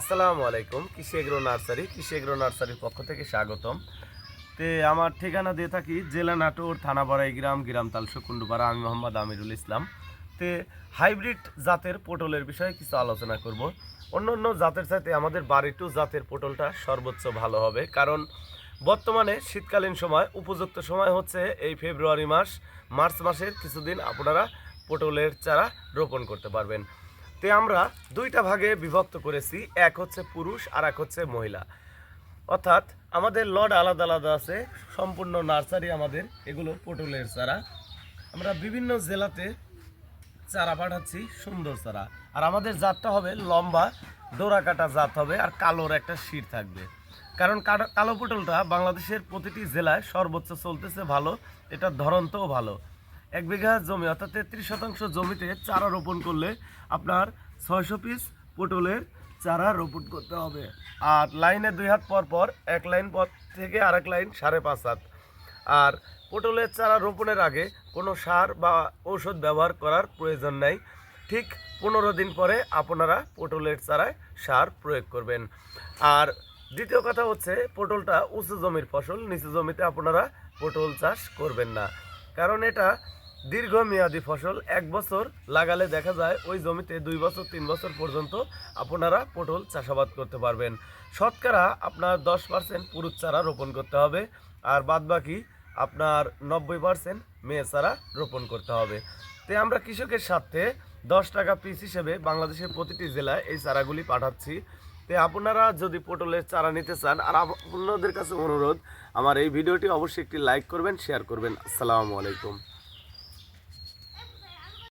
আসসালামু আলাইকুম কৃষি এগ্রো নার্সারি কৃষি এগ্রো নার্সারির পক্ষ থেকে স্বাগতম। তে আমার ঠিকানা দিয়ে থাকি জেলা নাটোর থানা বাড়াই গ্রাম গ্রাম তালসো কুন্ডুপাড়া আমি মোহাম্মদ আমিরুল ইসলাম। তে হাইব্রিড জাতের পটলের বিষয়ে কিছু আলোচনা করব। অন্য অন্য জাতের চাইতে আমাদের বাড়িটু জাতের পটলটা সর্বোচ্চ ভালো হবে। কারণ বর্তমানে শীতকালীন সময়, উপযুক্ত সময় হচ্ছে এই ফেব্রুয়ারি মাস। মার্চ মাসের কিছুদিন আপনারা পটলের চারা রোপণ করতে পারবেন। তে আমরা দুইটা ভাগে বিভক্ত করেছি, এক হচ্ছে পুরুষ আর এক হচ্ছে মহিলা। অর্থাৎ আমাদের লড আলাদা আলাদা আছে, সম্পূর্ণ নার্সারি আমাদের, এগুলো পটলের চারা। আমরা বিভিন্ন জেলাতে চারা পাঠাচ্ছি, সুন্দর চারা। আর আমাদের জাতটা হবে লম্বা ডোরা কাটা জাত হবে, আর কালোর একটা শির থাকবে। কারণ কালো পটলটা বাংলাদেশের প্রতিটি জেলায় সর্বোচ্চ চলতেছে ভালো এটার ধরনটাও ভালো। এক বিঘা জমি, অর্থাৎ তেত্রিশ শতাংশ জমিতে চারা রোপণ করলে আপনার ছয়শো পিস পটলের চারা রোপণ করতে হবে। আর লাইনে দুই হাত পর পর এক লাইন পর থেকে আরেক লাইন সাড়ে পাঁচ হাত। আর পটলের চারা রোপণের আগে কোনো সার বা ঔষধ ব্যবহার করার প্রয়োজন নেই। ঠিক পনেরো দিন পরে আপনারা পটলের চারায় সার প্রয়োগ করবেন। আর দ্বিতীয় কথা হচ্ছে, পটলটা উঁচু জমির ফসল, নিচু জমিতে আপনারা পটল চাষ করবেন না। কারণ এটা দীর্ঘমেয়াদী ফসল এক বছর লাগালে দেখা যায় ওই জমিতে দুই বছর, তিন বছর পর্যন্ত আপনারা পটল চাষাবাদ করতে পারবেন। শতকরা আপনার দশ পার্সেন্ট পুরুষ চারা রোপণ করতে হবে আর বাদবাকি আপনার নব্বই পার্সেন্ট মেয়ে চারা রোপণ করতে হবে। তো আমরা কৃষকের সাথে দশ টাকা পিস হিসেবে বাংলাদেশের প্রতিটি জেলায় এই চারাগুলি পাঠাচ্ছি। তো আপনারা যদি পটলের চারা নিতে চান, আর আপনাদের কাছে অনুরোধ, আমার এই ভিডিওটি অবশ্যই একটি লাইক করবেন, শেয়ার করবেন। আসসালামু আলাইকুম।